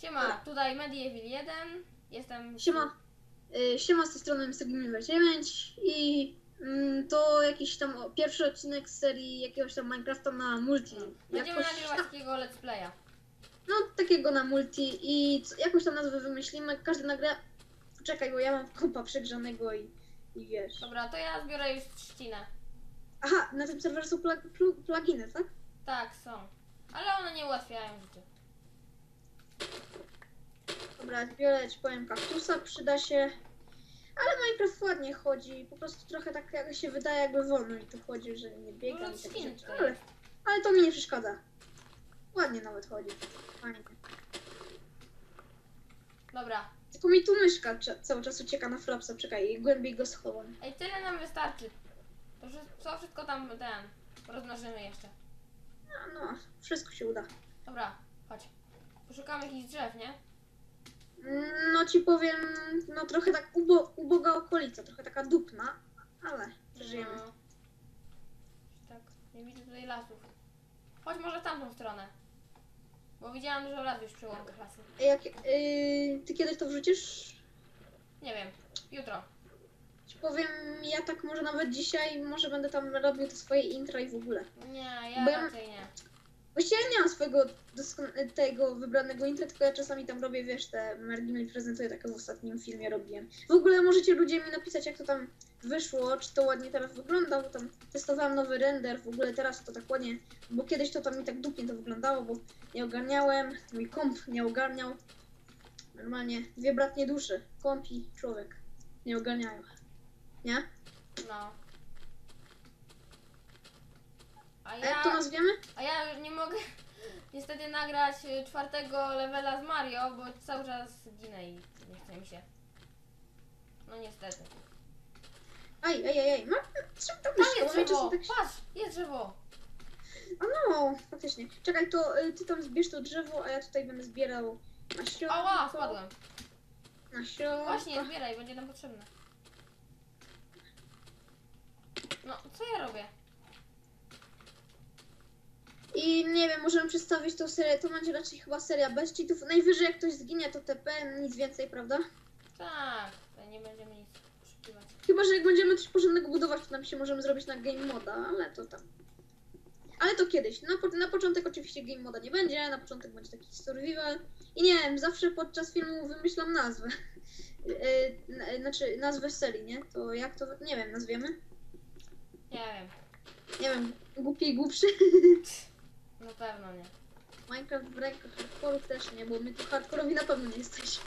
Siema, tutaj Medieval 1. Jestem. Siema. Y, Siema z tej strony Mr.9 i mm, to jakiś tam o- pierwszy odcinek z serii jakiegoś tam Minecrafta na multi. Będziemy Jakoś, nagrywać takiego let's playa. no takiego na multi i jakąś tam nazwę wymyślimy, każdy nagra... Czekaj, bo ja mam kompa przegrzanego i, i wiesz. Dobra, to ja zbiorę już trzcinę. Aha, na tym serwerze są plag, plu, pluginy, tak? Tak, są. Ale one nie ułatwiają rzeczy. Dobra, zbiorę ci powiem kaktusa, przyda się. Ale Minecraft ładnie chodzi, po prostu trochę tak jak się wydaje jakby wolno i to chodzi, że nie biegam Dużo i takie trzciny rzeczy, tutaj ale, jest. ale to mi nie przeszkadza. Ładnie nawet chodzi. Fajnie. Dobra. Tylko mi tu myszka cały czas ucieka na frapsa, czekaj, głębiej go schowam. Ej, tyle nam wystarczy. To wszy- co wszystko tam ten. Rozmnożymy jeszcze. No, no, wszystko się uda. Dobra, chodź. Poszukamy jakichś drzew, nie? No ci powiem, no trochę tak ubo, uboga okolica, trochę taka dupna, ale przeżyjemy. No. Tak, nie widzę tutaj lasów. Chodź może w tamtą stronę. Bo widziałam dużo las już przy łąkach lasy. Ej, Jak, yy, ty kiedyś to wrzucisz? Nie wiem. Jutro. Ci powiem, ja tak może nawet dzisiaj, może będę tam robił te swoje intra i w ogóle. Nie, ja Bo ja- raczej nie. Właściwie ja nie mam swojego tego wybranego intra, tylko ja czasami tam robię, wiesz, te Mergimy prezentuję, tak w ostatnim filmie robiłem. W ogóle możecie ludzie mi napisać, jak to tam wyszło, czy to ładnie teraz wygląda, bo tam testowałam nowy render, w ogóle teraz to tak ładnie, bo kiedyś to tam mi tak dupnie to wyglądało, bo nie ogarniałem, mój komp nie ogarniał. Normalnie dwie bratnie duszy, komp i człowiek nie ogarniają. Nie? No. A A jak to ja, nazwiemy? a ja już nie mogę niestety nagrać y, czwartego levela z Mario, bo cały czas ginę i nie chce mi się. No niestety. Aj, aj, aj, aj, mam, czym to Tam myszka, jest bo mnie drzewo! czasem tak Patrz, jest drzewo! A no, faktycznie. Czekaj, to y, ty tam zbierz to drzewo, a ja tutaj będę zbierał na środku. Ała, spadłem. Na środku. Właśnie, zbieraj, będzie nam potrzebne. No, co ja robię? I nie wiem, możemy przedstawić tą serię, to będzie raczej chyba seria bez cheatów. Najwyżej jak ktoś zginie to TP, nic więcej, prawda? Tak, nie będziemy nic poszukiwać. Chyba, że jak będziemy coś porządnego budować, to nam się możemy zrobić na game moda, ale to tam. Ale to kiedyś. Na, po, na początek oczywiście game moda nie będzie, na początek będzie taki survival. I nie wiem, zawsze podczas filmu wymyślam nazwę. Yy, znaczy nazwę serii, nie? To jak to, nie wiem, nazwiemy? Nie wiem, Nie wiem, głupi i głupszy. na pewno nie. Minecraft w rękach hardcore'u też nie, bo my tu hardcore'owi na pewno nie jesteśmy.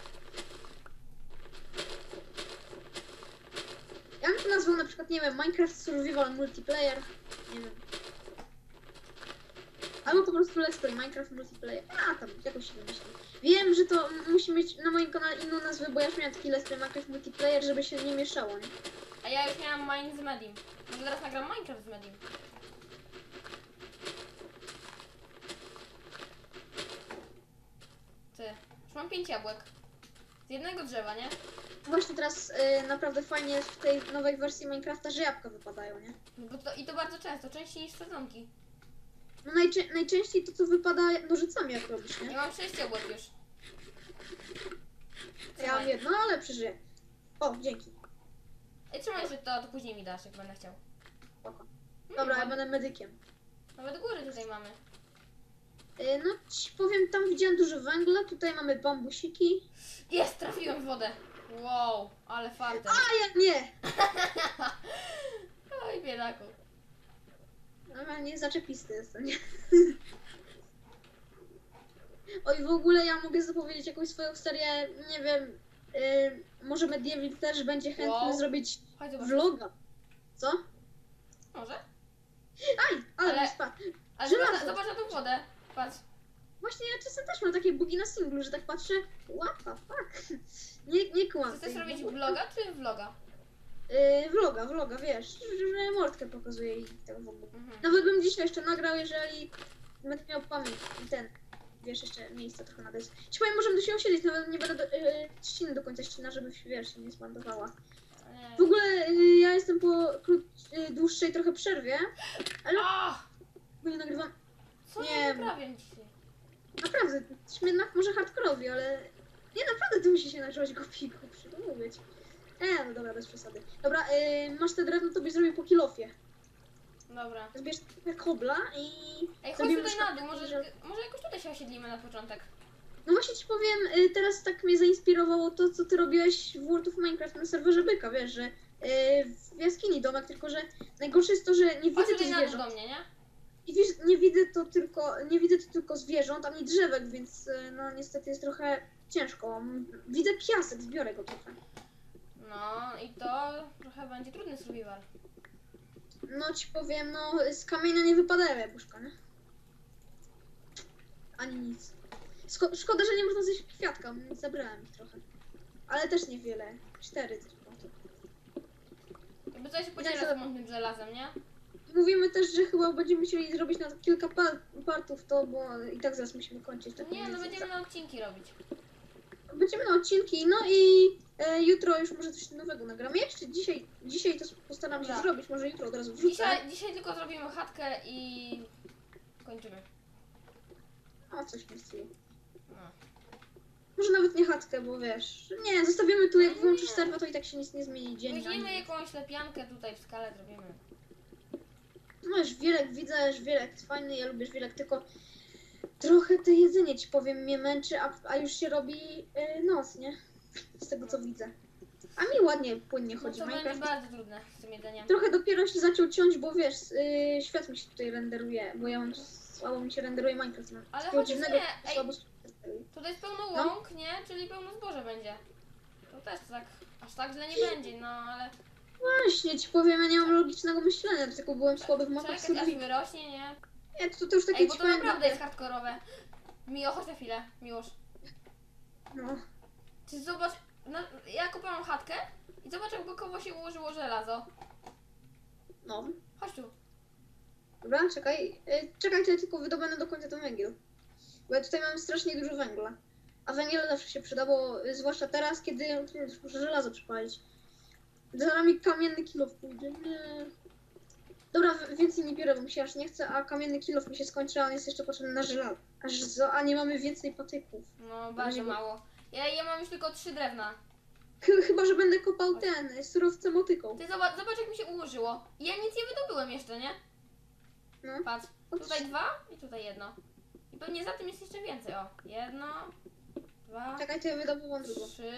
Ja bym to nazwał na przykład, nie wiem, Minecraft Survival Multiplayer. Nie wiem. Albo po prostu Let's Play Minecraft Multiplayer. A, tam jakoś się wymyśli. Wiem, że to musi mieć na moim kanale inną nazwę, bo ja już miałem taki Let's Play Minecraft Multiplayer, żeby się nie mieszało, nie? A ja już miałam mine z Medim. Może teraz nagram Minecraft z Medim. Ty, już mam pięć jabłek. Z jednego drzewa, nie? Właśnie teraz y, naprawdę fajnie jest w tej nowej wersji Minecrafta, że jabłka wypadają, nie? No bo to, I to bardzo często, częściej niż sezonki. No najczę- najczęściej to, co wypada nożycami, jak robisz, nie? Ja mam sześć jabłek już. Ja Trzymaj. wiem, no ale przeżyję. O, dzięki. Ej, trzymaj, że to, to później mi dasz, jak będę chciał. Spoko. Dobra, ja mam- będę medykiem. Nawet góry tutaj mamy. Y, No ci powiem, tam widziałem dużo węgla, tutaj mamy bambusiki. Jest, trafiłem w wodę. Wow, ale fartem. A ja nie! Oj, biedaku. Normalnie zaczepisty jestem, nie? Oj, w ogóle ja mogę zapowiedzieć jakąś swoją serię, nie wiem, y, może Medieval też będzie chętny Wow. zrobić Chodź zobacz. vloga. Co? Może? Aj, ale, Ale- spadł. Ale Żelazo. zobacz, zobacz na tą wodę. Patrz. Właśnie ja czasem też mam takie bugi na singlu, że tak patrzę, the fuck? Nie, nie kłam. Chcesz tej- robić vloga czy vloga? Yy, vloga, vloga, wiesz, że, mordkę pokazuje i tak w ogóle. Mhm. Nawet bym dzisiaj jeszcze nagrał, jeżeli będę miał pamięć i ten, wiesz, jeszcze miejsce trochę na dys. Ci powiem, możemy się osiedlić, nawet nie będę do, yy, trzciny do końca ścina, żeby, wiesz, się nie zbandowała. W ogóle y, ja jestem po krót, y, dłuższej trochę przerwie, ale A! bo nie nagrywam. Co Nie ja wiem. wyprawiam dzisiaj? Naprawdę, śmiednak może hardkorowi, ale nie naprawdę ty musisz się nagrywać go piku, to mówię ci. E, no dobra, bez przesady. Dobra, y, masz te drewno, to byś zrobił po kilofie. Dobra. Zbierz trochę kobla i... Ej, chodź Zrobimy tutaj na dół, może, że- może jakoś tutaj się osiedlimy na początek. No właśnie ci powiem, y, teraz tak mnie zainspirowało to, co ty robiłeś w World of Minecraft na serwerze Byka, wiesz, że y, w jaskini domek, tylko że najgorsze jest to, że nie Chodź widzę tych tutaj na dół zwierząt. do mnie, nie? I wiesz, nie widzę to tylko, nie widzę to tylko zwierząt, ani drzewek, więc y, no niestety jest trochę ciężko. Widzę piasek, zbiorę go trochę. No i to trochę będzie trudny survival. No ci powiem, no z kamienia nie wypadają jabłuszka, nie? Ani nic. Szko- szkoda, że nie można zjeść kwiatka, zabrałem ich trochę. Ale też niewiele. Cztery tylko. Jakby coś Zawsze- z mątnym żelazem, nie? Mówimy też, że chyba będziemy musieli zrobić na kilka par- partów to, bo i tak zaraz musimy kończyć. Tak Nie, no będziemy na odcinki robić. Będziemy na odcinki, no i e, jutro już może coś nowego nagramy. Jeszcze dzisiaj, dzisiaj to postaram się Dobra. zrobić, może jutro od razu wrzucę. Dzisiaj, dzisiaj tylko zrobimy chatkę i kończymy. A, coś mi. No. Może nawet nie chatkę, bo wiesz, nie, zostawimy tu, jak Nie. włączysz to i tak się nic nie zmieni dzień na Weźmiemy jakąś lepiankę tutaj w skale zrobimy. No, żwirek widzę, żwirek jest fajny, ja lubię żwirek, tylko trochę to jedzenie ci powiem mnie męczy, a, a już się robi y, noc, nie? Z tego co widzę. A mi ładnie, płynnie No chodzi to będzie Minecraft. bardzo trudne z tym jedzeniem. Trochę dopiero się zaczął ciąć, bo wiesz, y, świat mi się tutaj renderuje, bo ja mam słabo mi się renderuje Minecraft. Ale Takiego dziwnego nie, ej. słabo się renderuje. Tutaj jest pełno No. łąk, nie? Czyli pełno zboże będzie. To też tak, aż tak źle nie będzie, no ale Właśnie ci powiem, ja nie mam logicznego myślenia, tylko byłem słaby w mapach czekaj aż wyrośnie, nie? Nie, to, to już takie Ej, bo ci to powiem, naprawdę jest hardkorowe. Miło, chodź na chwilę, miłosz. No. Ty zobacz, no, ja kupiłam chatkę i zobacz jak bokowo się ułożyło żelazo. No. Chodź tu. Dobra, czekaj. Y, Czekaj, to ja tylko wydobędę do końca ten węgiel. Bo ja tutaj mam strasznie dużo węgla. A węgiel zawsze się przyda, bo y, zwłaszcza teraz, kiedy muszę żelazo przepalić. Zaraz mi kamienny kilof pójdzie. Nie. Dobra, więcej nie biorę, bo mi się aż nie chce, a kamienny kilof mi się skończy, a on jest jeszcze potrzebny na żelazo. Aż zo, a nie mamy więcej patyków. No, bardzo mało. Ja, ja mam już tylko trzy drewna. Ch- chyba, że będę kopał ten, y, surowce motyką. Ty zobacz, zobacz jak mi się ułożyło. Ja nic nie wydobyłem jeszcze, nie? No. Patrz, tutaj dwa i tutaj jedno. I pewnie za tym jest jeszcze więcej. O, jedno, dwa, Czekaj, to ja wydobywam drugą. trzy,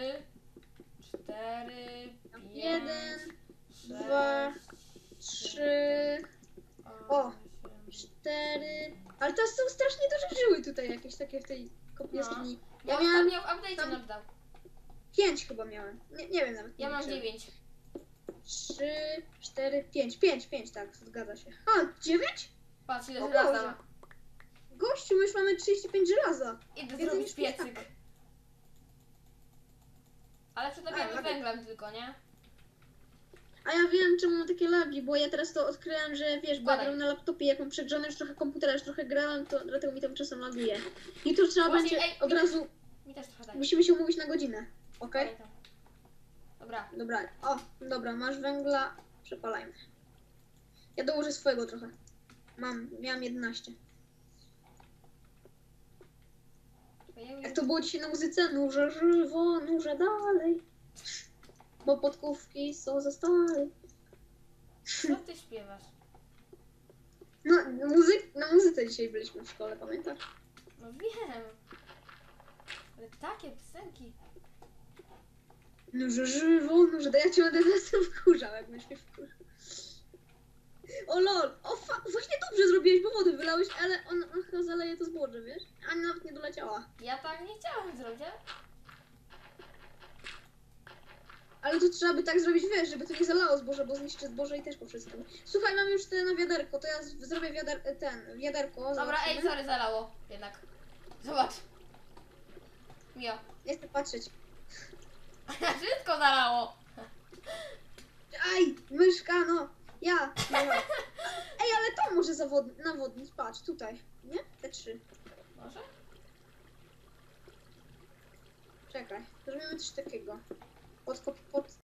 cztery, pięć, Jeden, dwa, Trzy, O. cztery. Ale teraz są strasznie duże żyły tutaj jakieś takie w tej kop- No. jaskini. Ja, Ja miałam ostatnio w update'cie tam- nam dał. pięć chyba miałem. Nie, nie wiem nawet. Ja mam liczyłem. dziewięć. Trzy, cztery, pięć. Pięć, pięć, tak, zgadza się. A, dziewięć? Patrz ile O żelaza Boże. Gościu, my już mamy 35 żelaza. Idę Więcej zrobić niż piecyk. Ale przetapiamy A, a- węglem tylko, nie? A ja wiem, czemu mam takie lagi, bo ja teraz to odkryłem, że wiesz, bo ja Badaj. gram na laptopie, jak mam przegrzany już trochę komputer, już trochę grałem, to dlatego mi tam czasem laguje. I tu trzeba Właśnie, będzie ej, od razu, Mi też trochę daj. musimy się umówić na godzinę. Okej? Pamiętam. Dobra, Dobra, o, dobra, masz węgla, przepalajmy. Ja dołożę swojego trochę. Mam, miałam 11. czekaj, ja Jak to było dzisiaj na muzyce? Nurze żywo, nurze dalej. Bo podkówki są za stare. Co ty śpiewasz? No, muzyk, na muzyce dzisiaj byliśmy w szkole, pamiętasz? No wiem. Ale takie piosenki. Nurze żywo, nurze dalej. Ja cię będę teraz wkurzał, jak będziesz mnie wkurzał. O lol, o fa- właśnie dobrze zrobiłeś, bo wody wylałeś, ale on, on chyba zaleje to zboże, wiesz? Doleciała. Ja tak nie chciałam zrobić, ale... Ale to trzeba by tak zrobić, wiesz, żeby to nie zalało zboże, bo zniszczy zboże i też po wszystkim. Słuchaj, mam już te na wiaderko, to ja z- zrobię wiader, ten, wiaderko. Dobra, zobaczymy. ej, sorry, zalało jednak. Zobacz. Mio. Nie chcę patrzeć. Wszystko zalało. Aj, myszka, no. Ja. Dobra. Ej, ale to może zawod... nawodnić, patrz, tutaj. Nie? Te trzy. Może? Czekaj, zrobimy coś takiego. Podkop, pod,